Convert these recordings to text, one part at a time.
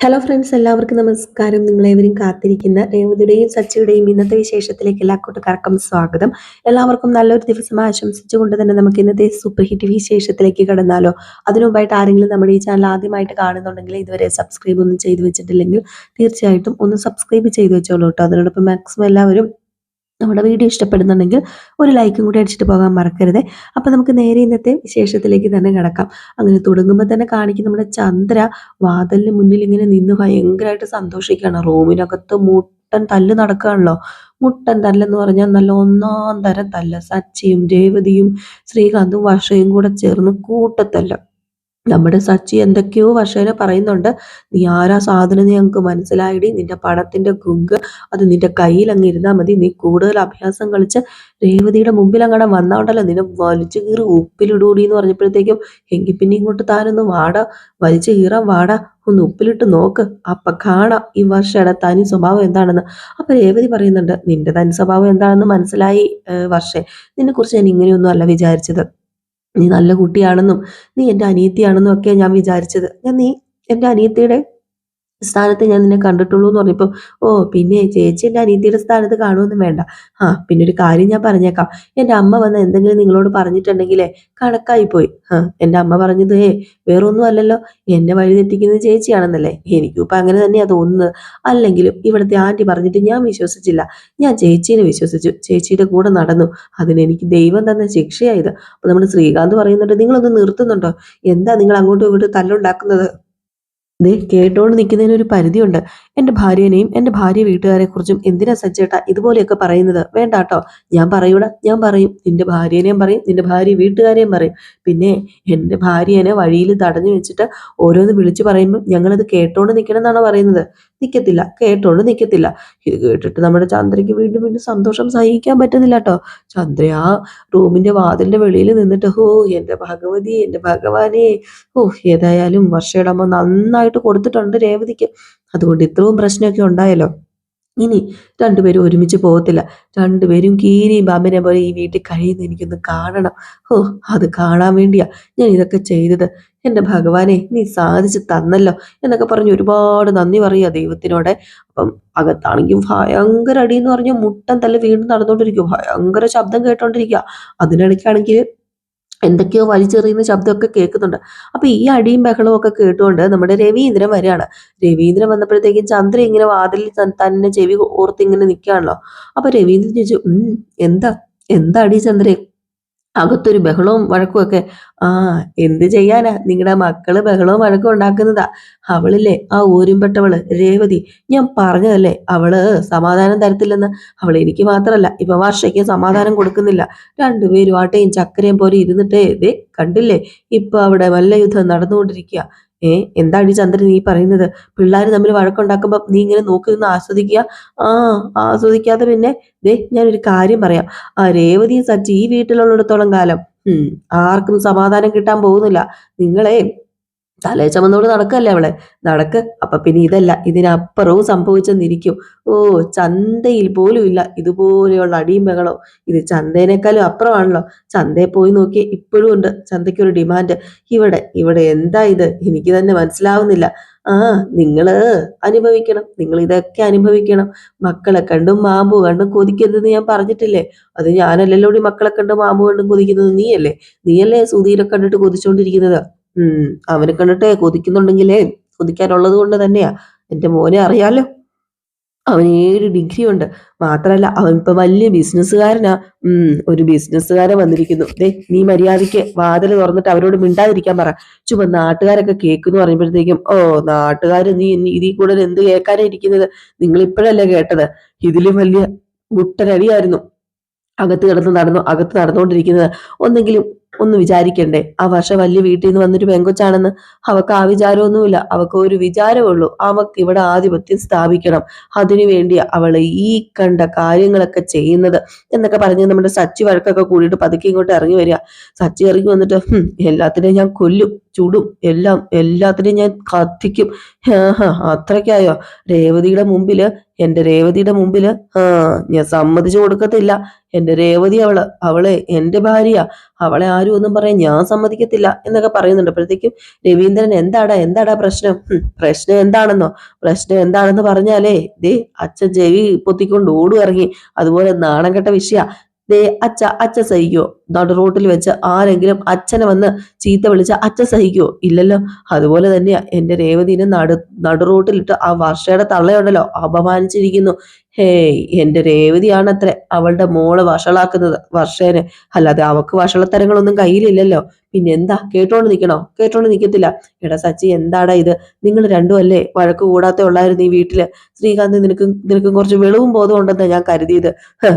Hello friends എല്ലാവർക്കും നമസ്കാരം. നിങ്ങളേവരും കാത്തിരിക്കുന്ന രേവതിയുടെയും സച്ചിയുടെയും ഇന്നത്തെ വിശേഷത്തിലേക്ക് എല്ലാ കൂട്ടുകാർക്കും സ്വാഗതം. എല്ലാവർക്കും നല്ലൊരു ദിവസം ആശംസിച്ചുകൊണ്ട് തന്നെ നമുക്ക് ഇന്നത്തെ സൂപ്പർ ഹിറ്റ് വിശേഷത്തിലേക്ക് കടന്നാലോ. അതിനുമുമ്പായിട്ട് ആരെങ്കിലും നമ്മുടെ ഈ ചാനൽ ആദ്യമായിട്ട് കാണുന്നുണ്ടെങ്കിൽ ഇതുവരെ സബ്സ്ക്രൈബ് ഒന്നും ചെയ്തു വെച്ചിട്ടില്ലെങ്കിൽ തീർച്ചയായിട്ടും ഒന്ന് സബ്സ്ക്രൈബ് ചെയ്തു വെച്ചോളൂ കേട്ടോ. അതിനോടൊപ്പം മാക്സിമം എല്ലാവരും നമ്മുടെ വീഡിയോ ഇഷ്ടപ്പെടുന്നുണ്ടെങ്കിൽ ഒരു ലൈക്കും കൂടി അടിച്ചിട്ട് പോകാൻ മറക്കരുത്. അപ്പം നമുക്ക് നേരെ ഇന്നത്തെ വിശേഷത്തിലേക്ക് തന്നെ കിടക്കാം. അങ്ങനെ തുടങ്ങുമ്പോൾ തന്നെ കാണിക്കും നമ്മുടെ ചന്ദ്ര വാതിലിന് മുന്നിൽ ഇങ്ങനെ നിന്ന് ഭയങ്കരമായിട്ട് സന്തോഷിക്കുകയാണ്. റൂമിനകത്ത് മുട്ടൻ തല്ല് നടക്കുകയാണല്ലോ. മുട്ടൻ തല്ലെന്ന് പറഞ്ഞാൽ നല്ല ഒന്നാം തരം തല്ല്. സച്ചിയും രേവതിയും ശ്രീകാന്തും വർഷയും കൂടെ ചേർന്ന് കൂട്ടത്തല്ല. നമ്മുടെ സച്ചി എന്തൊക്കെയോ വർഷേനെ പറയുന്നുണ്ട്. നീ ആരാ സാധനം നീ ഞങ്ങൾക്ക് മനസ്സിലായിടി. നിന്റെ പണത്തിന്റെ ഗുങ്ക്. അത് നിന്റെ കയ്യിൽ അങ്ങ് ഇരുന്നാൽ മതി. നീ കൂടുതൽ അഭ്യാസം കളിച്ച് രേവതിയുടെ മുമ്പിൽ അങ്ങടെ വന്നോണ്ടല്ലോ. നിന്നെ വലിച്ചു കീറി ഉപ്പിലിടൂടി എന്ന് പറഞ്ഞപ്പോഴത്തേക്കും എങ്കിൽ പിന്നെ ഇങ്ങോട്ട് താനൊന്ന് വാട. വലിച്ചു കീറാൻ വാട. ഒന്ന് ഉപ്പിലിട്ട് നോക്ക്. അപ്പൊ കാണാം ഈ വർഷയുടെ തനി സ്വഭാവം എന്താണെന്ന്. അപ്പൊ രേവതി പറയുന്നുണ്ട് നിന്റെ തനി സ്വഭാവം എന്താണെന്ന് മനസ്സിലായി വർഷേ. നിന്നെ കുറിച്ച് ഞാൻ ഇങ്ങനെയൊന്നും അല്ല വിചാരിച്ചത്. നീ നല്ല കുട്ടിയാണെന്നും നീ എന്റെ അനിയത്തിയാണെന്നും ഒക്കെയാണ് ഞാൻ വിചാരിച്ചത്. ഞാൻ നീ എന്റെ അനിയത്തിയുടെ സ്ഥാനത്ത് ഞാൻ നിന്നെ കണ്ടിട്ടുള്ളൂ എന്ന് പറഞ്ഞപ്പോൾ ഓ പിന്നെ ചേച്ചി എന്റെ അനീതിയുടെ സ്ഥാനത്ത് കാണുമെന്നും വേണ്ട. ആ പിന്നെ ഒരു കാര്യം ഞാൻ പറഞ്ഞേക്കാം. എന്റെ അമ്മ വന്ന് എന്തെങ്കിലും നിങ്ങളോട് പറഞ്ഞിട്ടുണ്ടെങ്കിലേ കണക്കായി പോയി. ആ എന്റെ അമ്മ പറഞ്ഞത് ഏ വേറൊന്നും അല്ലല്ലോ. എന്നെ വഴി തെറ്റിക്കുന്നത് ചേച്ചിയാണെന്നല്ലേ. എനിക്കും ഇപ്പം അങ്ങനെ തന്നെയാ തോന്നുന്നത്. അല്ലെങ്കിലും ഇവിടുത്തെ ആന്റി പറഞ്ഞിട്ട് ഞാൻ വിശ്വസിച്ചില്ല. ഞാൻ ചേച്ചീനെ വിശ്വസിച്ചു. ചേച്ചിയുടെ കൂടെ നടന്നു. അതിനെനിക്ക് ദൈവം തന്ന ശിക്ഷയായത് അപ്പൊ നമ്മുടെ ശ്രീകാന്ത് പറയുന്നുണ്ട് നിങ്ങളൊന്ന് നിർത്തുന്നുണ്ടോ? എന്താ നിങ്ങൾ അങ്ങോട്ടും ഇങ്ങോട്ടും തല്ലുണ്ടാക്കുന്നത്? ദേ കേട്ടോണ്ട് നിൽക്കുന്നതിന് ഒരു പരിധിയുണ്ട്. എന്റെ ഭാര്യനെയും എന്റെ ഭാര്യ വീട്ടുകാരെ കുറിച്ചും എന്തിനാ സജ്ജേട്ട ഇതുപോലെയൊക്കെ പറയുന്നത്? വേണ്ട കേട്ടോ ഞാൻ പറയൂടാ ഞാൻ പറയും. നിന്റെ ഭാര്യനെയും പറയും നിന്റെ ഭാര്യ വീട്ടുകാരെയും പറയും. പിന്നെ എന്റെ ഭാര്യനെ വഴിയിൽ തടഞ്ഞു വെച്ചിട്ട് ഓരോന്ന് വിളിച്ചു പറയുമ്പോൾ ഞങ്ങളത് കേട്ടോണ്ട് നിൽക്കണം എന്നാണ് പറയുന്നത്? നിൽക്കത്തില്ല കേട്ടോണ്ട് നിൽക്കത്തില്ല ഇത് കേട്ടിട്ട് നമ്മുടെ ചന്ദ്രയ്ക്ക് വീണ്ടും വീണ്ടും സന്തോഷം സഹിക്കാൻ പറ്റുന്നില്ല കേട്ടോ ചന്ദ്ര ആ റൂമിന്റെ വാതിലിന്റെ വെളിയിൽ നിന്നിട്ട് ഹോ എന്റെ ഭഗവതി എന്റെ ഭഗവാനെ. ഓ ഏതായാലും വർഷയുടെ അമ്മ നന്നായിട്ട് കൊടുത്തിട്ടുണ്ട് രേവതിക്ക്. അതുകൊണ്ട് ഇത്രയും പ്രശ്നമൊക്കെ ഉണ്ടായല്ലോ. ഇനി രണ്ടുപേരും ഒരുമിച്ച് പോകത്തില്ല. രണ്ടുപേരും കീരിയും ബാബിനെ പോലെ ഈ വീട്ടിൽ കഴിയുന്ന എനിക്കൊന്ന് കാണണം. ഓ അത് കാണാൻ വേണ്ടിയാ ഞാൻ ഇതൊക്കെ ചെയ്തത്. എന്റെ ഭഗവാനെ നീ സാധിച്ചു തന്നല്ലോ എന്നൊക്കെ പറഞ്ഞ് ഒരുപാട് നന്ദി പറയുക ദൈവത്തിനോടെ. അപ്പം അകത്താണെങ്കിൽ ഭയങ്കര അടി എന്ന് പറഞ്ഞാൽ മുട്ടൻ തല്ല വീണ്ടും നടന്നുകൊണ്ടിരിക്കുക ഭയങ്കര ശബ്ദം കേട്ടോണ്ടിരിക്കുക. അതിനിടയ്ക്കാണെങ്കിൽ എന്തൊക്കെയോ വലിച്ചെറിയുന്ന ശബ്ദമൊക്കെ കേൾക്കുന്നുണ്ട്. അപ്പൊ ഈ അടിയും ബഹളവും ഒക്കെ കേട്ടുകൊണ്ട് നമ്മുടെ രവീന്ദ്രൻ വരികയാണ്. രവീന്ദ്രൻ വന്നപ്പോഴത്തേക്കും ചന്ദ്ര ഇങ്ങനെ വാതിലിൽ തന്നെ ചെവി ഓർത്ത് ഇങ്ങനെ നിൽക്കുകയാണല്ലോ. അപ്പൊ രവീന്ദ്രൻ ചോദിച്ചു ഉം എന്താ എന്താ അടി ചന്ദ്രേ? അകത്തൊരു ബഹളവും വഴക്കും ഒക്കെ. ആ എന്ത് ചെയ്യാനാ? നിങ്ങളുടെ മക്കൾ ബഹളവും വഴക്കും ഉണ്ടാക്കുന്നതാ. അവളില്ലേ ആ ഊരുംപെട്ടവൾ രേവതി. ഞാൻ പറഞ്ഞതല്ലേ അവൾ സമാധാനം തരത്തില്ലെന്ന്. അവൾ എനിക്ക് മാത്രല്ല ഇപ്പൊ വർഷയ്ക്ക് സമാധാനം കൊടുക്കുന്നില്ല. രണ്ടുപേരും ആട്ടയും ചക്കരയും പോലെ ഇരുന്നിട്ടേ ഇതേ കണ്ടില്ലേ? ഇപ്പൊ അവിടെ വല്ല യുദ്ധം നടന്നുകൊണ്ടിരിക്കുക ഏ എന്താണ് ഈ ചന്ദ്രൻ നീ പറയുന്നത്? പിള്ളേർ തമ്മിൽ വഴക്കുണ്ടാക്കുമ്പോ നീ ഇങ്ങനെ നോക്കി നിന്ന് ആസ്വദിക്കുക? ആ ആസ്വദിക്കാതെ പിന്നെ ദേ ഞാനൊരു കാര്യം പറയാം. ആ രേവതിയും സച്ചി ഈ വീട്ടിലുള്ളിടത്തോളം കാലം ആർക്കും സമാധാനം കിട്ടാൻ പോകുന്നില്ല. നിങ്ങളെ തലേ ചുമന്നോട് നടക്കല്ലേ അവളെ? നടക്ക്. അപ്പൊ പിന്നെ ഇതല്ല ഇതിനപ്പുറവും സംഭവിച്ചെന്നിരിക്കും. ഓ ചന്തയിൽ പോലും ഇല്ല. ഇതുപോലെയുള്ള അടിയും ബഹളോ ഇത് ചന്തേനേക്കാളും അപ്പുറമാണല്ലോ. ചന്തയെ പോയി നോക്കിയ ഇപ്പോഴും ഉണ്ട്. ചന്തയ്ക്കൊരു ഡിമാൻഡ്. ഇവിടെ ഇവിടെ എന്താ ഇത്? എനിക്ക് തന്നെ മനസ്സിലാവുന്നില്ല. ആ നിങ്ങൾ അനുഭവിക്കണം. നിങ്ങൾ ഇതൊക്കെ അനുഭവിക്കണം. മക്കളെ കണ്ടും മാമ്പു കണ്ടും കൊതിക്കരുതെന്ന് ഞാൻ പറഞ്ഞിട്ടില്ലേ? അത് ഞാനല്ലല്ലോ മക്കളെ കണ്ടും മാമ്പു കണ്ടും കൊതിക്കുന്നത്? നീയല്ലേ? നീയല്ലേ സുധീരെ കണ്ടിട്ട് കൊതിച്ചോണ്ടിരിക്കുന്നത്? അവനെ കണ്ടിട്ട് കൊതിക്കുന്നുണ്ടെങ്കിലേ കൊതിക്കാനുള്ളത് കൊണ്ട് തന്നെയാ. എന്റെ മോനെ അറിയാലോ. അവന് ഏഴ് ഡിഗ്രി ഉണ്ട്. മാത്രല്ല അവൻ ഇപ്പൊ വലിയ ബിസിനസ്സുകാരനാ ഉം ഒരു ബിസിനസ്സുകാരൻ വന്നിരിക്കുന്നു. ദേ നീ മര്യാദയ്ക്ക് വാതിൽ തുറന്നിട്ട് അവരോട് മിണ്ടാതിരിക്കാൻ പറ. ചുമ നാട്ടുകാരൊക്കെ കേൾക്കുന്നു പറയുമ്പോഴത്തേക്കും ഓ നാട്ടുകാർ നീ ഇതിൽ കൂടുതൽ എന്ത് കേൾക്കാനാ ഇരിക്കുന്നത്? നിങ്ങൾ ഇപ്പോഴല്ലേ കേട്ടത്? ഇതിലും വലിയ മുട്ടനടിയായിരുന്നു. അകത്ത് കിടന്ന് നടന്നു അകത്ത് നടന്നുകൊണ്ടിരിക്കുന്നത്. ഒന്നെങ്കിലും ഒന്ന് വിചാരിക്കണ്ടേ. ആ വർഷ വലിയ വീട്ടിൽ നിന്ന് വന്നൊരു പെങ്കൊച്ചാണെന്ന് അവക്ക് ആ വിചാരമൊന്നുമില്ല. അവക്ക് ഒരു വിചാരമുള്ളൂ. അവക്ക് ഇവിടെ ആധിപത്യം സ്ഥാപിക്കണം. അതിനുവേണ്ടി അവൾ ഈ കണ്ട കാര്യങ്ങളൊക്കെ ചെയ്യുന്നത് എന്നൊക്കെ പറഞ്ഞ് നമ്മുടെ സച്ചി വഴക്കൊക്കെ കൂടിയിട്ട് പതുക്കെ ഇങ്ങോട്ട് ഇറങ്ങി വരിക. സച്ചി ഇറങ്ങി വന്നിട്ട് എല്ലാത്തിനെയും ഞാൻ കൊല്ലും. ചുടും. എല്ലാം എല്ലാത്തിനെയും ഞാൻ കത്തിക്കും. അത്രയ്ക്കായോ രേവതിയുടെ മുമ്പിൽ എന്റെ രേവതിയുടെ മുമ്പിൽ. ആ ഞാൻ സമ്മതിച്ചു കൊടുക്കത്തില്ല. എന്റെ രേവതി അവൾ അവളെ എന്റെ ഭാര്യ. അവളെ ആരും ഒന്നും പറയാൻ ഞാൻ സമ്മതിക്കത്തില്ല എന്നൊക്കെ പറയുന്നുണ്ട്. അപ്പോഴത്തേക്കും രവീന്ദ്രൻ എന്താടാ എന്താടാ പ്രശ്നം? പ്രശ്നം എന്താണെന്നോ? പ്രശ്നം എന്താണെന്ന് പറഞ്ഞാലേ ദേ അച്ഛൻ ചെവി പൊത്തിക്കൊണ്ട് ഓടും ഇറങ്ങി. അതുപോലെ നാണം കെട്ട വിഷയ. ദേ അച്ഛ അച്ഛ സഹിക്കോ? നടു റോട്ടിൽ വെച്ച് ആരെങ്കിലും അച്ഛനെ വന്ന് ചീത്ത വിളിച്ച അച്ഛ സഹിക്കോ? ഇല്ലല്ലോ. അതുപോലെ തന്നെയാ. എന്റെ രേവതിനെ നടു നടു റോട്ടിലിട്ട് ആ വർഷയുടെ തള്ളയുണ്ടല്ലോ. അപമാനിച്ചിരിക്കുന്നു. ഹേയ് എന്റെ രേവതിയാണത്രേ. അവളുടെ മോൾ വഷളാക്കുന്നത്. വർഷേനെ. അല്ലാതെ അവക്ക് വഷളത്തരങ്ങളൊന്നും കയ്യിലില്ലല്ലോ. പിന്നെ എന്താ കേട്ടോണ്ട് നിക്കണോ? കേട്ടോണ്ട് നിക്കത്തില്ല. എടാ സച്ചി എന്താടാ ഇത്? നിങ്ങൾ രണ്ടും അല്ലേ വഴക്ക് കൂടാത്ത ഉള്ളായിരുന്നു ഈ വീട്ടിൽ? ശ്രീകാന്ത് നിനക്ക് നിനക്കും കുറച്ച് വെളിവും ബോധവും ഉണ്ടെന്നാ ഞാൻ കരുതിയത്.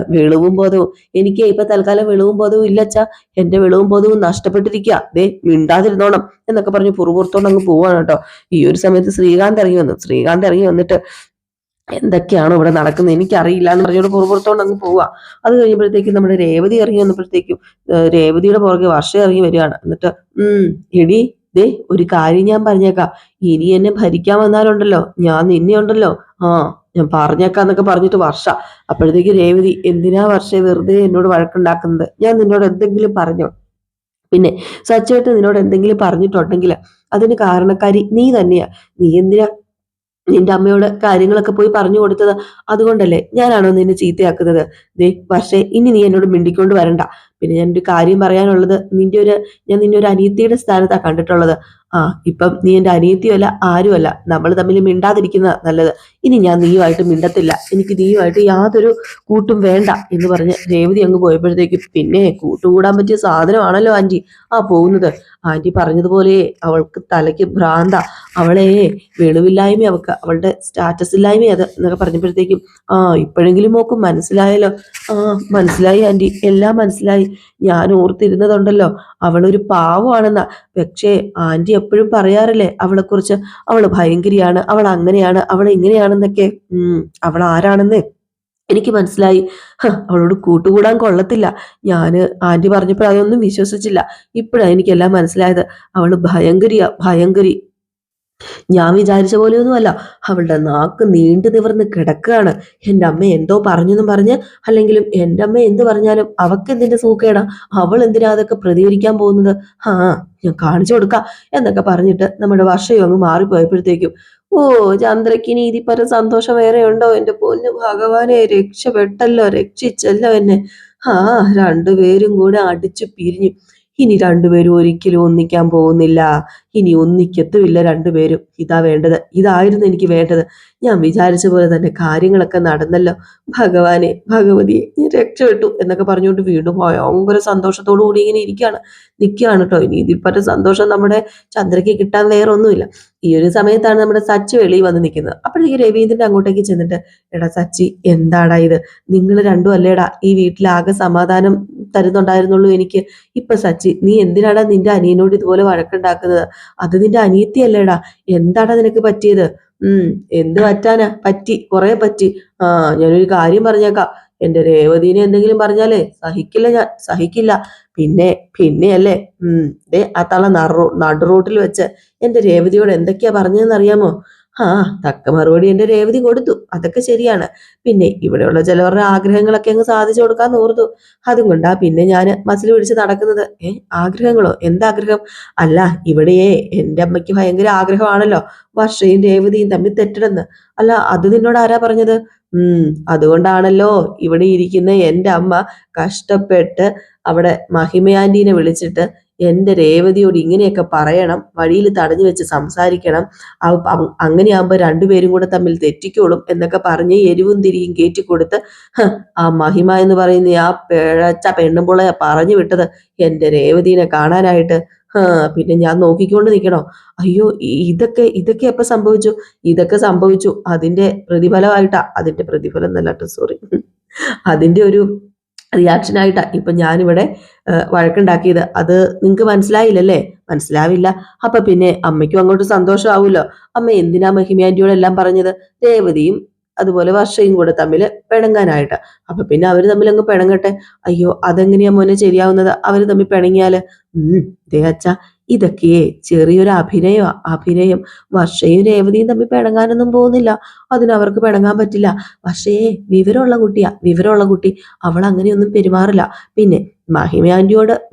വെളിവും ബോധവും. എനിക്ക് ഇപ്പൊ തൽക്കാലം വെളിവും ബോധവും ഇല്ലച്ചാ. എന്റെ വെളിവും ബോധവും നഷ്ടപ്പെട്ടിരിക്കുക ദേ മിണ്ടാതിരുന്നോണം എന്നൊക്കെ പറഞ്ഞ് പുറപുറത്തോണ്ട് അങ്ങ് പോവാണ് കേട്ടോ. ഈ ഒരു സമയത്ത് ശ്രീകാന്ത് ഇറങ്ങി വന്നു. ശ്രീകാന്ത് ഇറങ്ങി വന്നിട്ട് എന്തൊക്കെയാണോ ഇവിടെ നടക്കുന്നത്? എനിക്കറിയില്ല എന്ന് പറഞ്ഞോട് പുറപ്പുറത്തോണ്ട് അങ്ങ് പോവുക അത് കഴിയുമ്പോഴത്തേക്കും നമ്മുടെ രേവതി ഇറങ്ങി വന്നപ്പോഴത്തേക്കും രേവതിയുടെ പുറകെ വർഷം ഇറങ്ങി വരികയാണ്. എന്നിട്ട് ഉം എടി ദേ ഒരു കാര്യം ഞാൻ പറഞ്ഞേക്കാം. ഇനി എന്നെ ഭരിക്കാൻ വന്നാലുണ്ടല്ലോ. ഞാൻ നിന്നെ ഉണ്ടല്ലോ. ആ ഞാൻ പറഞ്ഞേക്കാന്നൊക്കെ പറഞ്ഞിട്ട് വർഷ. അപ്പോഴത്തേക്ക് രേവതി എന്തിനാ വർഷ വെറുതെ എന്നോട് വഴക്കുണ്ടാക്കുന്നത്? ഞാൻ നിന്നോട് എന്തെങ്കിലും പറഞ്ഞോ? പിന്നെ സച്ചേട്ട് നിന്നോട് എന്തെങ്കിലും പറഞ്ഞിട്ടുണ്ടെങ്കിൽ അതിന് കാരണക്കാരി നീ തന്നെയാ. നീ എന്തിനാ നിന്റെ അമ്മയോട് കാര്യങ്ങളൊക്കെ പോയി പറഞ്ഞു കൊടുത്തത് അതുകൊണ്ടല്ലേ ഞാനാണോ നിന്നെ ചീത്തയാക്കുന്നത്? ദേ പക്ഷേ ഇനി നീ എന്നോട് മിണ്ടിക്കൊണ്ട് വരണ്ട. പിന്നെ ഞാൻ ഒരു കാര്യം പറയാനുള്ളത് നിന്റെ ഒരു ഞാൻ നിന്നെ ഒരു അനിയത്തിയുടെ സ്ഥാനത്താ കണ്ടിട്ടുള്ളത്. ആ ഇപ്പം നീ എന്റെ അനിയത്തിയല്ല ആരുമല്ല. നമ്മൾ തമ്മിൽ മിണ്ടാതിരിക്കുന്ന നല്ലത്. ഇനി ഞാൻ നീയുമായിട്ട് മിണ്ടത്തില്ല. എനിക്ക് നീയുമായിട്ട് യാതൊരു കൂട്ടും വേണ്ട എന്ന് പറഞ്ഞ് രേവതി അങ്ങ് പോയപ്പോഴത്തേക്ക് പിന്നെ കൂട്ടുകൂടാൻ പറ്റിയ സാധനമാണല്ലോ ആന്റി ആ പോകുന്നത്. ആന്റി പറഞ്ഞതുപോലെ അവൾക്ക് തലയ്ക്ക് ഭ്രാന്ത. അവളെ വെളിവില്ലായ്മ അവൾക്ക്. അവളുടെ സ്റ്റാറ്റസ് ഇല്ലായ്മ അത് എന്നൊക്കെ പറഞ്ഞപ്പോഴത്തേക്കും ആ ഇപ്പോഴെങ്കിലും നോക്കും മനസ്സിലായല്ലോ. ആ മനസ്സിലായി ആന്റി എല്ലാം മനസ്സിലായി. ഞാൻ ഓർത്തിരുന്നതുണ്ടല്ലോ. അവളൊരു പാവമാണെന്നാ. പക്ഷേ ആന്റി എപ്പോഴും പറയാറില്ലേ അവളെക്കുറിച്ച്. അവൾ ഭയങ്കരിയാണ്. അവൾ അങ്ങനെയാണ്. അവൾ ഇങ്ങനെയാണെന്നൊക്കെ ഉം അവൾ ആരാണെന്ന് എനിക്ക് മനസ്സിലായി. അവളോട് കൂട്ടുകൂടാൻ കൊള്ളത്തില്ല. ഞാൻ ആന്റി പറഞ്ഞപ്പോൾ അതൊന്നും വിശ്വസിച്ചില്ല. ഇപ്പോഴാണ് എനിക്കെല്ലാം മനസ്സിലായത്. അവൾ ഭയങ്കരിയാ ഭയങ്കരി. ഞാൻ വിചാരിച്ച പോലെയൊന്നുമല്ല. അവളുടെ നാക്ക് നീണ്ടു നിവർന്ന് കിടക്കുകയാണ്. എന്റെ അമ്മ എന്തോ പറഞ്ഞെന്നും പറഞ്ഞ് അല്ലെങ്കിലും എന്റെ അമ്മ എന്ത് പറഞ്ഞാലും അവക്ക് എന്തിന്റെ സൂക്കേടാ? അവൾ എന്തിനാ അതൊക്കെ പ്രതികരിക്കാൻ പോകുന്നത്? ആ ഞാൻ കാണിച്ചു കൊടുക്കാം എന്നൊക്കെ പറഞ്ഞിട്ട് നമ്മുടെ വർഷയും അങ്ങ് മാറിപ്പോയപ്പോഴത്തേക്കും ഓ ചന്ദ്രക്കിനി ഇതിപ്പര സന്തോഷം വേറെ ഉണ്ടോ? എന്റെ പൊന്നു ഭഗവാനെ രക്ഷപ്പെട്ടല്ലോ രക്ഷിച്ചല്ലോ എന്നെ. ആ രണ്ടുപേരും കൂടെ അടിച്ചു പിരിഞ്ഞു. ഇനി രണ്ടുപേരും ഒരിക്കലും ഒന്നിക്കാൻ പോകുന്നില്ല. ഇനി ഒന്നിക്കത്തുമില്ല രണ്ടുപേരും. ഇതാ വേണ്ടത്. ഇതായിരുന്നു എനിക്ക് വേണ്ടത്. ഞാൻ വിചാരിച്ച പോലെ തന്നെ കാര്യങ്ങളൊക്കെ നടന്നല്ലോ. ഭഗവാനെ ഭഗവതിയെ ഞാൻ രക്ഷപ്പെട്ടു എന്നൊക്കെ പറഞ്ഞുകൊണ്ട് വീണ്ടും ഭയങ്കര സന്തോഷത്തോടു കൂടി ഇങ്ങനെ ഇരിക്കുകയാണ്. നിൽക്കുകയാണ് കേട്ടോ ഇനി ഇതിപ്പറ്റ സന്തോഷം നമ്മുടെ ചന്ദ്രയ്ക്ക് കിട്ടാൻ വേറെ ഒന്നുമില്ല ഈ ഒരു സമയത്താണ് നമ്മുടെ സച്ചി വെളിയിൽ വന്ന് നിൽക്കുന്നത്. അപ്പോഴേക്ക് രവീന്ദ്രൻ അങ്ങോട്ടേക്ക് ചെന്നിട്ട് എടാ സച്ചി എന്താടാ ഇത്? നിങ്ങൾ രണ്ടും അല്ലേടാ ഈ വീട്ടിലാകെ സമാധാനം തരുന്നുണ്ടായിരുന്നുള്ളൂ എനിക്ക്. ഇപ്പൊ സച്ചി നീ എന്തിനാടാ നിന്റെ അനിയനോട് ഇതുപോലെ വഴക്കുണ്ടാക്കുന്നത്? അത് നിന്റെ അനിയത്തിയല്ലേടാ. എന്താടാ നിനക്ക് പറ്റിയത്? ഉം എന്ത് പറ്റാനാ? പറ്റി കുറെ പറ്റി. ആ ഞാനൊരു കാര്യം പറഞ്ഞേക്കാം. എന്റെ രേവതിനെ എന്തെങ്കിലും പറഞ്ഞാലേ സഹിക്കില്ല ഞാൻ സഹിക്കില്ല. പിന്നെ പിന്നെയല്ലേ ഉം ദേ ആ തള നടു റോട്ടിൽ വെച്ച് എന്റെ രേവതിയോട് എന്തൊക്കെയാ പറഞ്ഞതെന്ന് അറിയാമോ ആ തക്ക മറുപടി എന്റെ രേവതി കൊടുത്തു. അതൊക്കെ ശരിയാണ്. പിന്നെ ഇവിടെയുള്ള ചിലവരുടെ ആഗ്രഹങ്ങളൊക്കെ അങ്ങ് സാധിച്ചു കൊടുക്കാൻ നോർത്തു അതും കൊണ്ടാ പിന്നെ ഞാൻ മസിൽ പിടിച്ച് നടക്കുന്നത്. ഏ ആഗ്രഹങ്ങളോ? എന്താഗ്രഹം? അല്ല ഇവിടെയേ എന്റെ അമ്മയ്ക്ക് ഭയങ്കര ആഗ്രഹമാണല്ലോ. വർഷയും രേവതിയും തമ്മിൽ തെറ്റിടന്ന്. അല്ല അത് നിന്നോട് ആരാ പറഞ്ഞത്? ഉം അതുകൊണ്ടാണല്ലോ ഇവിടെ ഇരിക്കുന്ന എന്റെ അമ്മ കഷ്ടപ്പെട്ട് അവിടെ മഹിമയാന്റീനെ വിളിച്ചിട്ട് എന്റെ രേവതിയോട് ഇങ്ങനെയൊക്കെ പറയണം വഴിയിൽ തടഞ്ഞു വെച്ച് സംസാരിക്കണം അങ്ങനെയാകുമ്പോൾ രണ്ടുപേരും കൂടെ തമ്മിൽ തെറ്റിക്കോളും എന്നൊക്കെ പറഞ്ഞ് എരിവും തിരിയും കയറ്റിക്കൊടുത്ത് ആ മഹിമ എന്ന് പറയുന്ന ആ പിഴച്ച പെണ്ണുമ്പുളെ പറഞ്ഞു വിട്ടത് എന്റെ രേവതിനെ കാണാനായിട്ട്. പിന്നെ ഞാൻ നോക്കിക്കൊണ്ട് നിൽക്കണോ? അയ്യോ ഇതൊക്കെ ഇതൊക്കെ എപ്പോൾ സംഭവിച്ചു? ഇതൊക്കെ സംഭവിച്ചു. അതിന്റെ പ്രതിഫലമായിട്ടാ അതിന്റെ പ്രതിഫലം എന്നല്ല സോറി അതിന്റെ ഒരു റിയാക്ഷൻ ആയിട്ടാ ഇപ്പൊ ഞാനിവിടെ വഴക്കുണ്ടാക്കിയത്. അത് നിങ്ങൾക്ക് മനസ്സിലായില്ലല്ലേ? മനസ്സിലാവില്ല. അപ്പൊ പിന്നെ അമ്മയ്ക്കും അങ്ങോട്ട് സന്തോഷമാവുമല്ലോ അമ്മ എന്തിനാ മഹിമയാന്റിയോട് എല്ലാം പറഞ്ഞത്? രേവതിയും അതുപോലെ വർഷയും കൂടെ തമ്മിൽ പിണങ്ങാനായിട്ട്. അപ്പൊ പിന്നെ അവർ തമ്മിൽ അങ്ങ് പിണങ്ങട്ടെ. അയ്യോ അതെങ്ങനെയാ മോനെ ശരിയാവുന്നത്? അവർ തമ്മിൽ പിണങ്ങിയാൽ? ഉം ദേ അച്ഛ ഇതൊക്കെ ചെറിയൊരു അഭിനയ അഭിനയം. വർഷയും രേവതിയും തമ്മിൽ പിണങ്ങാനൊന്നും പോകുന്നില്ല. അതിനവർക്ക് പിണങ്ങാൻ പറ്റില്ല. പക്ഷേ വിവരമുള്ള കുട്ടിയാ വിവരമുള്ള കുട്ടി. അവൾ അങ്ങനെയൊന്നും പെരുമാറില്ല. പിന്നെ മഹിമ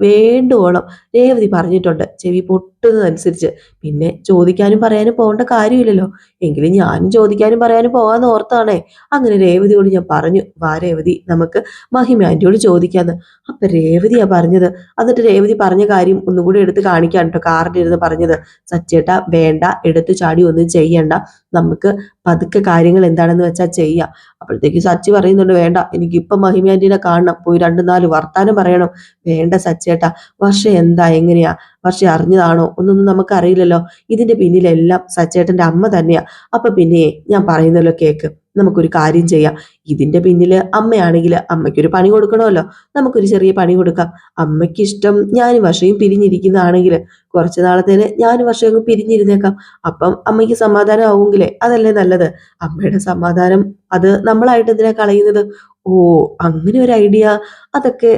വേണ്ടുവോളം രേവതി പറഞ്ഞിട്ടുണ്ട്. ചെവി പൊട്ടുന്നതനുസരിച്ച്. പിന്നെ ചോദിക്കാനും പറയാനും പോകേണ്ട കാര്യമില്ലല്ലോ. എങ്കിലും ഞാനും ചോദിക്കാനും പറയാനും പോകാന്ന് ഓർത്താണേ. അങ്ങനെ രേവതിയോട് ഞാൻ പറഞ്ഞു വാ രേവതി നമുക്ക് മഹിമ ചോദിക്കാന്ന്. അപ്പൊ രേവതിയാ പറഞ്ഞത്. എന്നിട്ട് രേവതി പറഞ്ഞ കാര്യം ഒന്നുകൂടി എടുത്ത് കാണിക്കാൻ കേട്ടോ കാറിലിരുന്ന് പറഞ്ഞത്. സച്ചേട്ട വേണ്ട എടുത്ത് ചാടി ഒന്നും ചെയ്യണ്ട. നമുക്ക് പതുക്കെ കാര്യങ്ങൾ എന്താണെന്ന് വെച്ചാൽ ചെയ്യാം. അപ്പോഴത്തേക്ക് സച്ചി പറയുന്നുണ്ട് വേണ്ട എനിക്ക് ഇപ്പൊ മഹിമ ആന്റീനെ കാണണം. പോയി രണ്ടു നാല് വർത്താനം പറയണം. വേണ്ട സച്ചേട്ടാ വർഷ എന്താ എങ്ങനെയാ? വർഷ അറിഞ്ഞതാണോ? ഒന്നൊന്നും നമുക്കറിയില്ലല്ലോ. ഇതിന്റെ പിന്നിലെല്ലാം സച്ചേട്ടന്റെ അമ്മ തന്നെയാ. അപ്പൊ പിന്നെ ഞാൻ പറയുന്നല്ലോ കേക്ക്. നമുക്കൊരു കാര്യം ചെയ്യാം. ഇതിന്റെ പിന്നിൽ അമ്മയാണെങ്കിൽ അമ്മയ്ക്കൊരു പണി കൊടുക്കണമല്ലോ. നമുക്കൊരു ചെറിയ പണി കൊടുക്കാം. അമ്മയ്ക്ക് ഇഷ്ടം ഞാനും വർഷയും പിരിഞ്ഞിരിക്കുന്നതാണെങ്കിൽ കുറച്ച് നാളത്തേന് ഞാനും വർഷം പിരിഞ്ഞിരുന്നേക്കാം. അപ്പം അമ്മയ്ക്ക് സമാധാനം ആവുമെങ്കിലേ അതല്ലേ നല്ലത്? അമ്മയുടെ സമാധാനം അത് നമ്മളായിട്ട് എന്തിനാ കളയുന്നത്? ഓ അങ്ങനെ ഒരു ഐഡിയ. അതൊക്കെ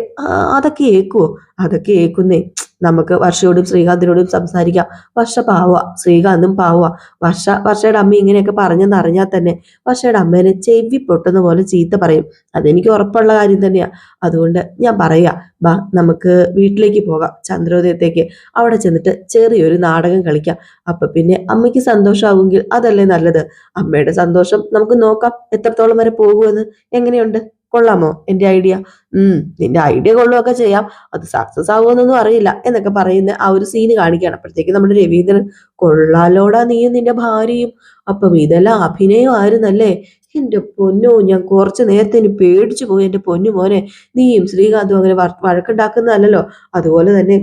അതൊക്കെ ഏക്കുവോ? അതൊക്കെ ഏക്കുന്നേ. നമുക്ക് വർഷയോടും ശ്രീകാന്തിനോടും സംസാരിക്കാം. വർഷ പാവുക ശ്രീകാന്തും പാവുക. വർഷ വർഷയുടെ അമ്മ ഇങ്ങനെയൊക്കെ പറഞ്ഞെന്ന് അറിഞ്ഞാൽ തന്നെ വർഷയുടെ അമ്മേനെ ചെവി പൊട്ടുന്ന പോലെ ചീത്ത പറയും. അതെനിക്ക് ഉറപ്പുള്ള കാര്യം തന്നെയാണ് അതുകൊണ്ട് ഞാൻ പറയാ ബാ നമുക്ക് വീട്ടിലേക്ക് പോകാം ചന്ദ്രോദയത്തേക്ക്. അവിടെ ചെന്നിട്ട് ചെറിയൊരു നാടകം കളിക്കാം. അപ്പൊ പിന്നെ അമ്മയ്ക്ക് സന്തോഷമാകുമെങ്കിൽ അതല്ലേ നല്ലത്. അമ്മയുടെ സന്തോഷം നമുക്ക് നോക്കാം. എത്രത്തോളം വരെ പോകുമെന്ന്? എങ്ങനെയുണ്ട്? കൊള്ളാമോ എന്റെ ഐഡിയ? ഉം നിന്റെ ഐഡിയ കൊള്ളുകയൊക്കെ ചെയ്യാം. അത് സക്സസ് ആകുമെന്നൊന്നും അറിയില്ല എന്നൊക്കെ പറയുന്ന ആ ഒരു സീന് കാണിക്കുകയാണ്. അപ്പോഴത്തേക്ക് നമ്മുടെ രവീന്ദ്രൻ കൊള്ളാലോടാ നീയും നിന്റെ ഭാര്യയും. അപ്പം ഇതെല്ലാം അഭിനയമായിരുന്നല്ലേ? എന്റെ പൊന്നോ ഞാൻ കുറച്ച് നേരത്തെ ഇനി പേടിച്ചു പോയി എന്റെ പൊന്നു മോനെ നീയും ശ്രീകാന്തും അങ്ങനെ വഴക്കുണ്ടാക്കുന്നതല്ലോ അതുപോലെ തന്നെ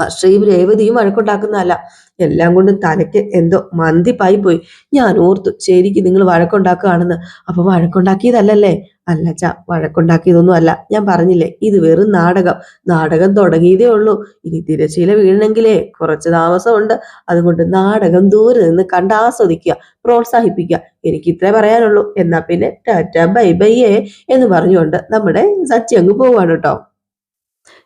വർഷയും രേവതിയും വഴക്കുണ്ടാക്കുന്നതല്ല. എല്ലാം കൊണ്ടും തലയ്ക്ക് എന്തോ മന്തിപ്പായി പോയി ഞാൻ ഓർത്തു ശരിക്കും നിങ്ങൾ വഴക്കുണ്ടാക്കുകയാണെന്ന്. അപ്പൊ വഴക്കുണ്ടാക്കിയതല്ലല്ലേ? അല്ല ച വഴക്കുണ്ടാക്കിയതൊന്നും അല്ല. ഞാൻ പറഞ്ഞില്ലേ ഇത് വെറും നാടകം. നാടകം തുടങ്ങിയതേ ഉള്ളൂ. ഇനി തിരശീല വീഴണമെങ്കിലേ കുറച്ച് താമസമുണ്ട്. അതുകൊണ്ട് നാടകം ദൂരെ നിന്ന് കണ്ട് ആസ്വദിക്കുക പ്രോത്സാഹിപ്പിക്കുക. എനിക്ക് ഇത്രേ പറയാനുള്ളൂ. എന്നാ പിന്നെ ടാറ്റ ബൈ ബൈ എന്ന് പറഞ്ഞുകൊണ്ട് നമ്മുടെ സച്ചി അങ്ങ് പോവാണ് കേട്ടോ.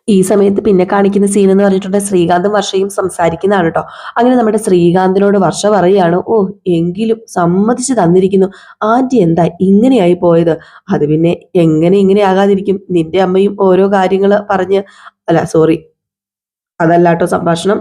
ഈ സമയത്ത് പിന്നെ കാണിക്കുന്ന സീൻ എന്ന് പറഞ്ഞിട്ടുണ്ടെങ്കിൽ ശ്രീകാന്തും വർഷയും സംസാരിക്കുന്നതാണ് കേട്ടോ അങ്ങനെ നമ്മുടെ ശ്രീകാന്തിനോട് വർഷ പറയുകയാണ് ഓ എങ്കിലും സമ്മതിച്ചു തന്നിരിക്കുന്നു. ആന്റി എന്താ ഇങ്ങനെയായി പോയത്? അത് പിന്നെ എങ്ങനെ ഇങ്ങനെ ആകാതിരിക്കും? നിന്റെ അമ്മയും ഓരോ കാര്യങ്ങൾ പറഞ്ഞ് അല്ല സോറി അതല്ലാട്ടോ സംഭാഷണം.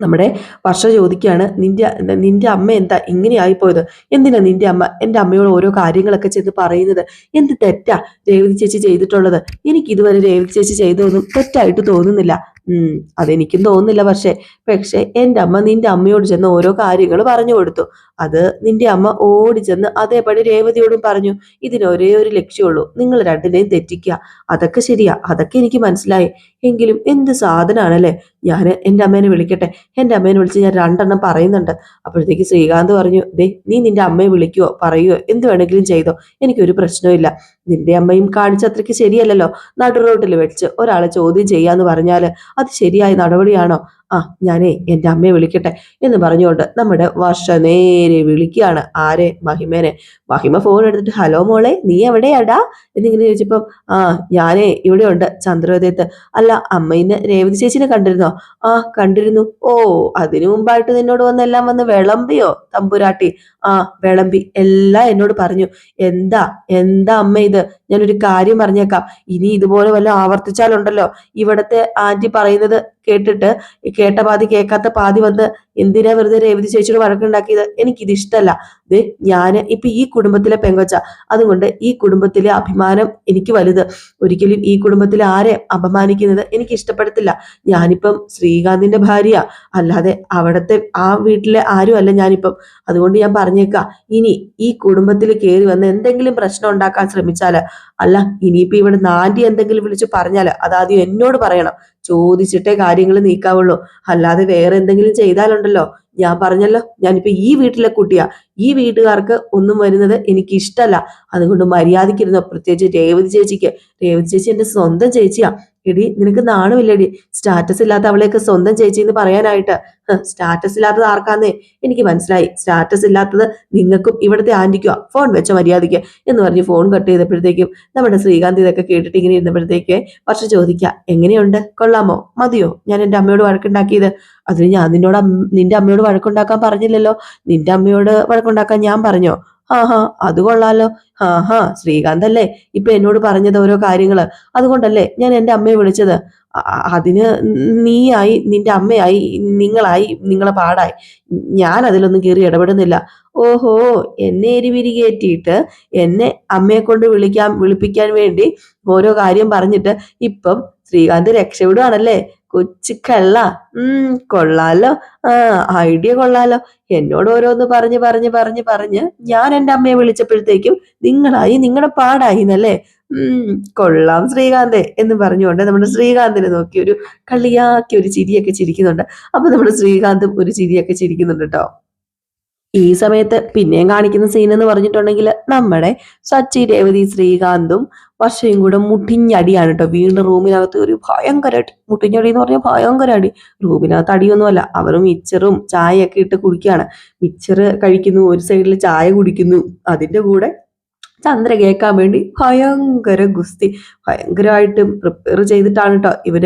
നമ്മുടെ വർഷ ചോദിക്കുകയാണ് നിന്റെ നിന്റെ അമ്മ എന്താ ഇങ്ങനെ ആയിപ്പോയത് എന്തിനാ നിന്റെ അമ്മ എന്റെ അമ്മയോട് ഓരോ കാര്യങ്ങളൊക്കെ ചെന്ന് പറയുന്നത്? എന്ത് തെറ്റാ രേവതി ചേച്ചി ചെയ്തിട്ടുള്ളത്? എനിക്ക് ഇതുവരെ രേവതി ചേച്ചി ചെയ്തതൊന്നും തെറ്റായിട്ട് തോന്നുന്നില്ല. ഉം അതെനിക്കും തോന്നുന്നില്ല പക്ഷേ പക്ഷേ എന്റെ അമ്മ നിന്റെ അമ്മയോട് ചെന്ന് ഓരോ കാര്യങ്ങൾ പറഞ്ഞു കൊടുത്തു. അത് നിന്റെ അമ്മ ഓടി ചെന്ന് അതേപടി രേവതിയോടും പറഞ്ഞു ഇതിന് ഒരേ ഒരു ലക്ഷ്യമുള്ളൂ നിങ്ങൾ രണ്ടിനെയും തെറ്റിക്കുക. അതൊക്കെ ശരിയാ അതൊക്കെ എനിക്ക് മനസ്സിലായി. എങ്കിലും എന്ത് സാധനമാണല്ലേ ഞാൻ എന്റെ അമ്മേനെ വിളിക്കട്ടെ. എന്റെ അമ്മേനെ വിളിച്ച് ഞാൻ രണ്ടെണ്ണം പറയുന്നുണ്ട്. അപ്പോഴത്തേക്ക് ശ്രീകാന്ത് പറഞ്ഞു ദേ നീ നിന്റെ അമ്മയെ വിളിക്കുവോ പറയുവോ എന്ത് വേണമെങ്കിലും ചെയ്തോ. എനിക്കൊരു പ്രശ്നമില്ല നിന്റെ അമ്മയും കാണിച്ച അത്രയ്ക്ക് ശരിയല്ലല്ലോ. നടുറോട്ടിൽ വെച്ച് ഒരാളെ ചോദ്യം ചെയ്യാന്ന് പറഞ്ഞാൽ അത് ശരിയായ നടപടിയാണോ? ആ ഞാനേ എന്റെ അമ്മയെ വിളിക്കട്ടെ എന്ന് പറഞ്ഞുകൊണ്ട് നമ്മുടെ വർഷ നേരെ വിളിക്കുകയാണ്. ആരെ? മഹിമേനെ. മഹിമ ഫോൺ എടുത്തിട്ട് ഹലോ മോളെ നീ എവിടെയാടാ? എന്നിങ്ങനെ ചോദിച്ചപ്പം ആ ഞാനേ ഇവിടെ ഉണ്ട് ചന്ദ്രോദയത്ത്. അല്ല അമ്മയിന്ന് രേവതി ചേച്ചിനെ കണ്ടിരുന്നോ? ആ കണ്ടിരുന്നു. ഓ അതിനു മുമ്പായിട്ട് നിന്നോട് വന്നെല്ലാം വന്ന് വിളമ്പിയോ തമ്പുരാട്ടി? ആ വിളമ്പി. എല്ലാം എന്നോട് പറഞ്ഞു എന്താ എന്താ അമ്മ ഇത്? ഞാനൊരു കാര്യം പറഞ്ഞേക്കാം. ഇനി ഇതുപോലെ വല്ല ആവർത്തിച്ചാലുണ്ടല്ലോ? ഇവിടത്തെ ആന്റി പറയുന്നത് കേട്ടിട്ട് കേട്ട പാതി കേൾക്കാത്ത പാതി വന്ന് എന്തിനാ വെറുതെ രേവതി ചേച്ചിയോട് വഴക്കുണ്ടാക്കിയത്? എനിക്കിത് ഇഷ്ടമല്ല ദേ ഞാൻ ഇപ്പൊ ഈ കുടുംബത്തിലെ പെങ്കൊച്ച. അതുകൊണ്ട് ഈ കുടുംബത്തിലെ അഭിമാനം എനിക്ക് വലുത്. ഒരിക്കലും ഈ കുടുംബത്തിലെ ആരെ അപമാനിക്കുന്നത് എനിക്ക് ഇഷ്ടപ്പെടത്തില്ല ഞാനിപ്പം ശ്രീകാന്തിന്റെ ഭാര്യ. അല്ലാതെ അവിടത്തെ ആ വീട്ടിലെ ആരും അല്ല ഞാനിപ്പം. അതുകൊണ്ട് ഞാൻ പറഞ്ഞേക്കാം ഇനി ഈ കുടുംബത്തിൽ കയറി വന്ന് എന്തെങ്കിലും പ്രശ്നം ഉണ്ടാക്കാൻ ശ്രമിച്ചാൽ അല്ല ഇനിയിപ്പോ ഇവിടെ നാന്റി എന്തെങ്കിലും വിളിച്ച് പറഞ്ഞാൽ അതാദ്യം എന്നോട് പറയണം. ചോദിച്ചിട്ടേ കാര്യങ്ങൾ നീക്കാവുള്ളൂ. അല്ലാതെ വേറെ എന്തെങ്കിലും ചെയ്താലുണ്ടല്ലോ. ഞാൻ പറഞ്ഞല്ലോ ഞാനിപ്പോ ഈ വീട്ടിലെ കുട്ടിയാ. ഈ വീട്ടുകാർക്ക് ഒന്നും വരുന്നത് എനിക്ക് ഇഷ്ടമല്ല അതുകൊണ്ട് മര്യാദക്കിരുന്നോ പ്രത്യേകിച്ച് രേവതി ചേച്ചിക്ക്. രേവതി ചേച്ചി എന്റെ സ്വന്തം ചേച്ചിയാ. എടി നിനക്ക് നാണമില്ലടി. സ്റ്റാറ്റസ് ഇല്ലാത്ത അവളെയൊക്കെ സ്വന്തം ചേച്ചി എന്ന് പറയാനായിട്ട്. സ്റ്റാറ്റസ് ഇല്ലാത്തത് ആർക്കാന്നേ? എനിക്ക് മനസ്സിലായി. സ്റ്റാറ്റസ് ഇല്ലാത്തത് നിങ്ങൾക്കും ഇവിടുത്തെ ആന്റിക്കുവാ ഫോൺ വെച്ച മര്യാദയ്ക്ക് എന്ന് പറഞ്ഞ് ഫോൺ കട്ട് ചെയ്തപ്പോഴത്തേക്കും നമ്മുടെ ശ്രീകാന്ത് ഇതൊക്കെ കേട്ടിട്ട് ഇങ്ങനെ ഇരുന്നപ്പോഴത്തേക്ക് വർഷ ചോദിക്കുക എങ്ങനെയുണ്ട്? കൊള്ളാമോ? മതിയോ? ഞാൻ എന്റെ അമ്മയോട് വഴക്കുണ്ടാക്കിയത്. അതിന് ഞാൻ നിന്നോട് നിന്റെ അമ്മയോട് വഴക്കുണ്ടാക്കാൻ പറഞ്ഞില്ലല്ലോ. നിന്റെ അമ്മയോട് വഴക്കുണ്ടാക്കാൻ ഞാൻ പറഞ്ഞോ? ആഹാ അത് കൊള്ളാലോ. ആഹാ ശ്രീകാന്ത് അല്ലേ? ഇപ്പൊ എന്നോട് പറഞ്ഞത് ഓരോ കാര്യങ്ങൾ. അതുകൊണ്ടല്ലേ ഞാൻ എന്റെ അമ്മയെ വിളിച്ചത്. അതിന് നീയായി നിന്റെ അമ്മയായി നിങ്ങളായി നിങ്ങളെ പാടായി. ഞാൻ അതിലൊന്നും കയറി ഇടപെടുന്നില്ല. ഓഹോ എന്നെ എരിവിരി കയറ്റിയിട്ട് എന്നെ അമ്മയെ കൊണ്ട് വിളിക്കാൻ വിളിപ്പിക്കാൻ വേണ്ടി ഓരോ കാര്യം പറഞ്ഞിട്ട് ഇപ്പം ശ്രീകാന്ത് രക്ഷപ്പെടുവാണല്ലേ? കൊച്ചു കള്ള. ഉം കൊള്ളാലോ. ആ ഐഡിയ കൊള്ളാലോ. എന്നോട് ഓരോന്ന് പറഞ്ഞ് പറഞ്ഞ് പറഞ്ഞ് പറഞ്ഞ് ഞാൻ എന്റെ അമ്മയെ വിളിച്ചപ്പോഴത്തേക്കും നിങ്ങളായി നിങ്ങളുടെ പാടായി എന്നല്ലേ ഉം കൊള്ളാം ശ്രീകാന്തേ എന്ന് പറഞ്ഞുകൊണ്ട് നമ്മുടെ ശ്രീകാന്തിനെ നോക്കി ഒരു കളിയാക്കി ഒരു ചിരിയൊക്കെ ചിരിക്കുന്നുണ്ട്. അപ്പൊ നമ്മുടെ ശ്രീകാന്തും ഒരു ചിരിയൊക്കെ ചിരിക്കുന്നുണ്ട് കേട്ടോ. ഈ സമയത്ത് പിന്നെയും കാണിക്കുന്ന സീൻ എന്ന് പറഞ്ഞിട്ടുണ്ടെങ്കിൽ നമ്മുടെ സച്ചി രേവതി ശ്രീകാന്തും വർഷയും കൂടെ മുട്ടിഞ്ഞടിയാണ് കേട്ടോ വീണ്ടും റൂമിനകത്ത് ഒരു ഭയങ്കര മുട്ടിഞ്ഞടി എന്ന് പറഞ്ഞാൽ ഭയങ്കര അടി. റൂമിനകത്ത് അടിയൊന്നുമല്ല. അവർ മിച്ചറും ചായയൊക്കെ ഇട്ട് കുടിക്കുകയാണ്. മിച്ചർ കഴിക്കുന്നു ഒരു സൈഡിൽ ചായ കുടിക്കുന്നു. അതിന്റെ കൂടെ ചന്ദ്ര കേൾക്കാൻ വേണ്ടി ഭയങ്കര ഗുസ്തി. ഭയങ്കരമായിട്ട് പ്രിപ്പയർ ചെയ്തിട്ടാണ് കേട്ടോ ഇവർ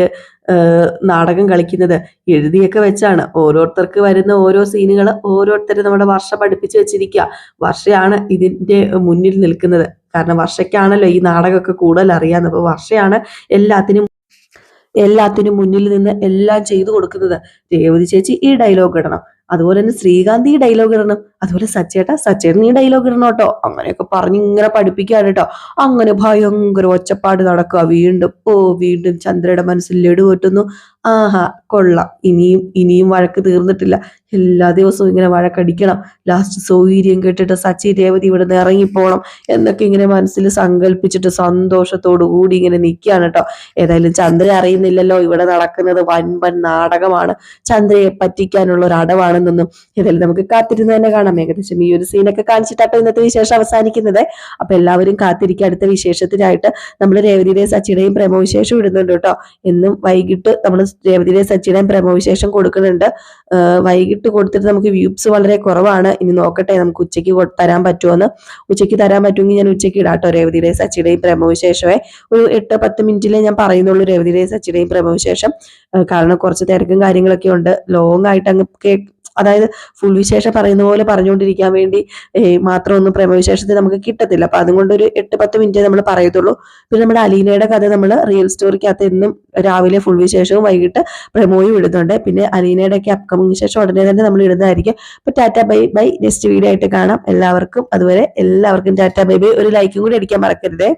നാടകം കളിക്കുന്നത്. എഴുതിയൊക്കെ വെച്ചാണ്. ഓരോരുത്തർക്ക് വരുന്ന ഓരോ സീനുകൾ ഓരോരുത്തർ നമ്മുടെ വർഷ പഠിപ്പിച്ച് വെച്ചിരിക്കുക വർഷയാണ് ഇതിന്റെ മുന്നിൽ നിൽക്കുന്നത്. കാരണം വർഷയ്ക്കാണല്ലോ ഈ നാടകമൊക്കെ കൂടുതൽ അറിയാന്ന്. അപ്പൊ വർഷയാണ് എല്ലാത്തിനും എല്ലാത്തിനും മുന്നിൽ നിന്ന് എല്ലാം ചെയ്തു കൊടുക്കുന്നത്. രേവതി ചേച്ചി ഈ ഡയലോഗ് ഇടണം. അതുപോലെ തന്നെ ശ്രീകാന്ത് ഈ ഡയലോഗ് ഇടണം. അതുപോലെ സച്ചേട്ടാ സച്ചേട്ടൻ നീ ഡയലോഗ് ഇടണം കേട്ടോ. അങ്ങനെയൊക്കെ പറഞ്ഞ് ഇങ്ങനെ പഠിപ്പിക്കുകയാണ് കേട്ടോ. അങ്ങനെ ഭയങ്കര ഒച്ചപ്പാട് നടക്കുക. വീണ്ടും ഓ വീണ്ടും ചന്ദ്രയുടെ മനസ്സിൽ ലഡു പറ്റുന്നു ആഹാ കൊള്ളാം. ഇനിയും ഇനിയും വഴക്ക് തീർന്നിട്ടില്ല. എല്ലാ ദിവസവും ഇങ്ങനെ വഴക്കടിക്കണം. ലാസ്റ്റ് സൗകര്യം കേട്ടിട്ട് സച്ചി രേവതി ഇവിടെ നിന്ന് ഇറങ്ങിപ്പോണം എന്നൊക്കെ ഇങ്ങനെ മനസ്സിൽ സങ്കല്പിച്ചിട്ട് സന്തോഷത്തോടു കൂടി ഇങ്ങനെ നിൽക്കുകയാണ് കേട്ടോ. ഏതായാലും ചന്ദ്ര അറിയുന്നില്ലല്ലോ. ഇവിടെ നടക്കുന്നത് വൻപൻ നാടകമാണ്. ചന്ദ്രയെ പറ്റിക്കാനുള്ള ഒരു അടവാണെന്നൊന്നും ഏതായാലും നമുക്ക് കാത്തിരുന്ന് തന്നെ കാണാം. ഏകദേശം ഈ ഒരു സീനൊക്കെ കാണിച്ചിട്ടാട്ടോ ഇന്നത്തെ വിശേഷം അവസാനിക്കുന്നത്. അപ്പൊ എല്ലാവരും കാത്തിരിക്കുക അടുത്ത വിശേഷത്തിനായിട്ട് നമ്മൾ രേവതിയുടെയും സച്ചിയുടെയും പ്രേമവിശേഷം ഇടുന്നുണ്ട് കേട്ടോ. എന്നും വൈകിട്ട് നമ്മൾ രേവതിയുടെയും സച്ചിയുടെയും പ്രേമവിശേഷം കൊടുക്കുന്നുണ്ട്. വൈകിട്ട് കൊടുത്തിട്ട് നമുക്ക് വ്യൂസ് വളരെ കുറവാണ്. ഇനി നോക്കട്ടെ നമുക്ക് ഉച്ചയ്ക്ക് തരാൻ തരാൻ പറ്റുമോന്ന് ഉച്ചയ്ക്ക് തരാൻ പറ്റുമെങ്കിൽ ഞാൻ ഉച്ചയ്ക്ക് ഇടാട്ടോ രേവതിയുടെയും സച്ചിയുടെയും പ്രേമവിശേഷമേ. ഒരു എട്ട് പത്ത് മിനിറ്റിലേ ഞാൻ പറയുന്നുള്ളൂ രേവതിയുടെയും സച്ചിയുടെയും പ്രേമവിശേഷം. കാരണം കുറച്ച് തിരക്കും കാര്യങ്ങളൊക്കെ ഉണ്ട്. ലോങ് ആയിട്ട് അങ്ങ് അതായത് ഫുൾ വിശേഷം പറയുന്ന പോലെ പറഞ്ഞുകൊണ്ടിരിക്കാൻ വേണ്ടി മാത്രം ഒന്നും പ്രേമവിശേഷത്തിൽ നമുക്ക് കിട്ടത്തില്ല. അപ്പൊ അതുകൊണ്ട് ഒരു എട്ട് പത്ത് മിനിറ്റ് നമ്മൾ പറയത്തുള്ളൂ. പിന്നെ നമ്മുടെ അലീനയുടെ കഥ നമ്മൾ റിയൽ സ്റ്റോറിക്കകത്ത് എന്നും രാവിലെ ഫുൾ വിശേഷവും വൈകിട്ട് പ്രമോയും ഇടുന്നുണ്ട്. പിന്നെ അലീനയുടെ ഒക്കെ അപ്കമിങ് വിശേഷം ഉടനെ തന്നെ നമ്മൾ ഇടുന്നതായിരിക്കും. അപ്പൊ tata bye bye next video ആയിട്ട് കാണാം. എല്ലാവർക്കും അതുവരെ എല്ലാവർക്കും ടാറ്റ ബൈ ബൈ. ഒരു ലൈക്കും കൂടി അടിക്കാൻ മറക്കരുതേ.